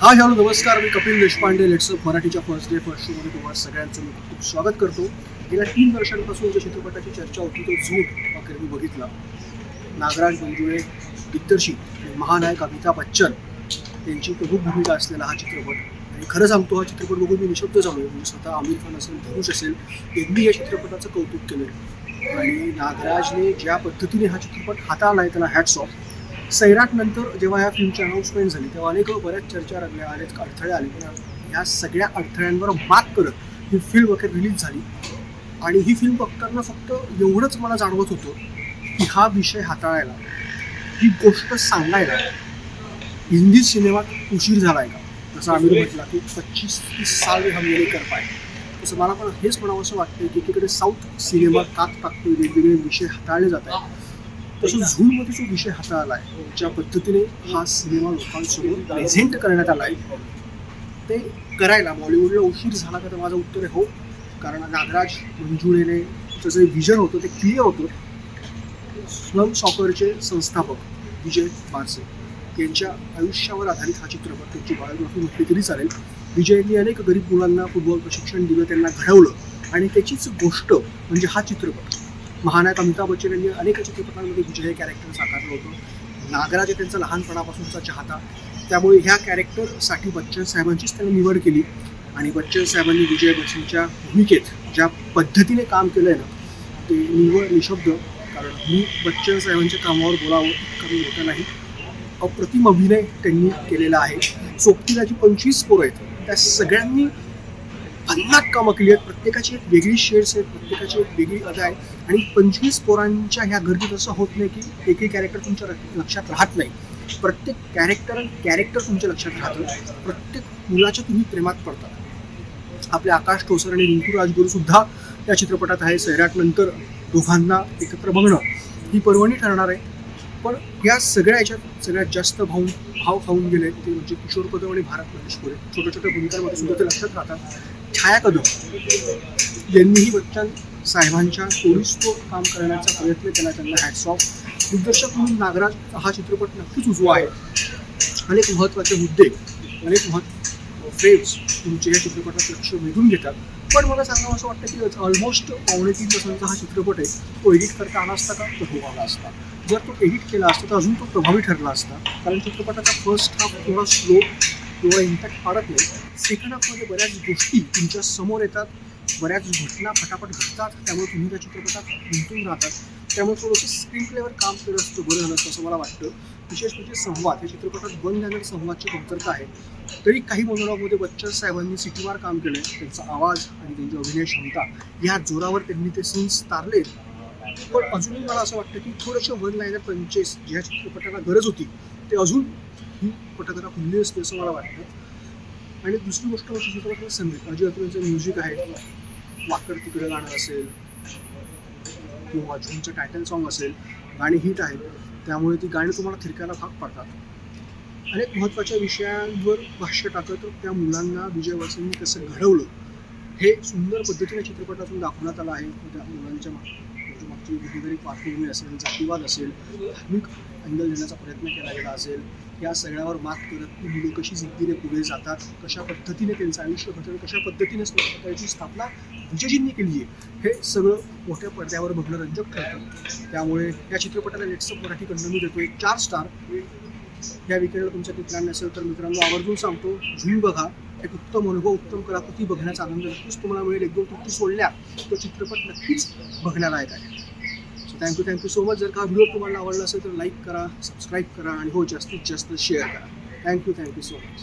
हा हॅलो नमस्कार मी कपिल देशपांडे लेट्स मराठीच्या फर्स्ट डे फर्स्ट शोमध्ये तुम्हाला सगळ्यांचं मी खूप स्वागत करतो. गेल्या तीन वर्षांपासून ज्या चित्रपटाची चर्चा होती तो झूट अखेर मी बघितला. नागराज मंजुळे दिग्दर्शित आणि महानायक अमिताभ बच्चन यांची प्रमुख भूमिका असलेला हा चित्रपट. आणि खरं सांगतो हा चित्रपट बघून मी निशब्द झालो मी म्हणजे स्वतः आमिर खान असेल धनुष असेल यांनी या चित्रपटाचं कौतुक केलं आणि नागराजने ज्या पद्धतीने हा चित्रपट हाताळला आहे त्याला हॅट्स ऑफ सैराट नंतर जेव्हा या फिल्मची अनाऊन्समेंट झाली तेव्हा अनेक बऱ्याच चर्चा रंगल्या अनेक अडथळे आले. पण या सगळ्या अडथळ्यांवर मात करत ही फिल्म अखेर रिलीज झाली. आणि ही फिल्म बघताना फक्त एवढंच मला जाणवत होतं की हा विषय हाताळायला ही गोष्ट सांगायला हिंदी सिनेमात उशीर झालाय का? जसं आम्ही म्हटलं की पच्चीस तीस साल हम ये कर पाय तसं मला पण हेच म्हणावं असं वाटतं की एकीकडे साऊथ सिनेमा कात टाकतोय वेगवेगळे विषय हाताळले जात आहेत. तसं झूममध्ये जो विषय हाताळला आहे ज्या पद्धतीने हा सिनेमा लोकांसमोर प्रेझेंट करण्यात आला आहे ते करायला बॉलिवूडला उशीर झाला का तर माझं उत्तर आहे हो. कारण नागराज मंजुळेने त्याचं जे विजन होतं ते क्लिअर होतं. स्लम सॉकरचे संस्थापक विजय बारसे यांच्या आयुष्यावर आधारित हा चित्रपट त्यांची बायोग्राफी म्हटली तरी चालेल. विजयनी अनेक गरीब मुलांना फुटबॉल प्रशिक्षण दिलं त्यांना घडवलं. आणि त्याचीच गोष्ट म्हणजे हा चित्रपट. महानायक अमिताभ बच्चन यांनी अनेक चित्रपटांमध्ये विजय हे कॅरेक्टर साकारलं होतं. नागराज हे त्यांचा लहानपणापासूनचा चाहता. त्यामुळे ह्या कॅरेक्टरसाठी बच्चन साहेबांचीच त्यांनी निवड केली. आणि बच्चन साहेबांनी विजय बच्चनच्या भूमिकेत ज्या पद्धतीने काम केलं आहे ना ते निवड निशब्द. कारण मी बच्चन साहेबांच्या कामावर बोलावं कमी होतं नाही. अप्रतिम अभिनय त्यांनी केलेला आहे. सोबतीला जी पंचवीस पोरं आहेत त्या सगळ्यांनी भन्नाट कामं केली आहेत. प्रत्येकाची एक वेगळी शेड्स आहेत. प्रत्येकाची एक वेगळी अदा आहे. आणि पंचवीस पोरांच्या ह्या गर्दीत असं होत नाही की एकही कॅरेक्टर तुमच्या लक्षात राहत नाही. प्रत्येक कॅरेक्टर कॅरेक्टर तुमच्या लक्षात राहतं. प्रत्येक मुलाच्या तुम्ही प्रेमात पडतात. आपले आकाश ठोसर आणि रिंकू राजगुरू सुद्धा त्या चित्रपटात आहे. सैराट नंतर दोघांना एकत्र बघणं ही पर्वणी ठरणार आहे. पण या सगळ्या याच्यात सगळ्यात जास्त भाऊन भाव खाऊन गेले ते म्हणजे किशोर कदम आणि भारत महेश्वरे छोट्या छोट्या भूमिकांमध्ये सुद्धा ते लक्षात राहतात. छाया कदम यांनीही बच्चन साहेबांच्या तो काम करण्याचा प्रयत्न केला त्यांना हॅट्स ऑफ दिग्दर्शक म्हणून नागराज हा चित्रपट नक्कीच उजवा आहे. अनेक महत्त्वाचे मुद्दे अनेक महत्त्व फ्रेम्स तुमचे या चित्रपटात लक्ष वेधून घेतात. पण मला सांगावं असं वाटतं की ऑलमोस्ट पावणे तीन तासांचा हा चित्रपट आहे. तो एडिट करता आला असता का? तर हो आला असता. जर तो एडिट केला असता तर अजून तो प्रभावी ठरला असता. कारण चित्रपटाचा फर्स्ट हाफ थोडा स्लो किंवा इम्पॅक्ट पाडत नाही. सेकंड हाफमध्ये बऱ्याच गोष्टी तुमच्यासमोर येतात. बऱ्याच घटना फटाफट घडतात. त्यामुळे तुम्ही त्या चित्रपटात गुंतून राहतात. त्यामुळे थोडंसं स्क्रीन प्लेवर काम केलं असतं बरं झालं असतं असं मला वाटतं. विशेष म्हणजे संवाद. या चित्रपटात वन लँग्वेज संवादची कमतरता आहे. तरी काही मनोरामध्ये बच्चन साहेबांनी सिटीवार काम केलं त्यांचा आवाज आणि त्यांची अभिनय क्षमता या जोरावर त्यांनी ते सीन्स तारले पण अजूनही मला असं वाटतं की थोडंसं वन लाईनर पंचेस ज्या चित्रपटाला गरज होती ते अजून ही पटकथा खुलली असते असं मला वाटतं. आणि दुसरी गोष्ट म्हणजे चित्रपटाचं संगीत अजय अतुलचं म्युझिक आहे वाकर तिकडे गाणं असेल किंवा झूमचं टायटल सॉन्ग असेल गाणी हिट आहेत त्यामुळे ती गाणी तुम्हाला थिरकायला भाग पडतात. अनेक महत्त्वाच्या विषयांवर भाष्य टाकत त्या मुलांना विजय वसंतनी कसं घडवलं हे सुंदर पद्धतीने चित्रपटातून दाखवण्यात आलं आहे. त्या मुलांच्या मागची कुठेतरी पार्श्वभूमी असेल जातीवाद असेल धार्मिक अँगल देण्याचा प्रयत्न केला गेला असेल या सगळ्यावर मात करत ती मुलं कशी जिद्दीने पुढे जातात कशा पद्धतीने त्यांचं आयुष्य घटन कशा पद्धतीने स्वतःची स्थापना विजयजींनी केली आहे हे सगळं मोठ्या पडद्यावर बघणं रंजक ठरतं. त्यामुळे या चित्रपटाला नेटसअप मराठीकडनं मी देतो एक चार स्टार या विकेंडला तुमच्या मित्रांना असेल तर मित्रांनो आवर्जून सांगतो झुम बघा एक उत्तम अनुभव उत्तम कलाकृती बघण्याचा आनंद नक्कीच तुम्हाला मिळेल. एक दोन सोडल्या तो चित्रपट नक्कीच बघण्यालायक आहे. थँक्यू थँक्यू सो मच जर का व्हिडिओ तुम्हाला आवडला असेल तर लाईक करा सबस्क्राईब करा आणि हो जास्तीत जास्त शेअर करा. Thank you thank you so much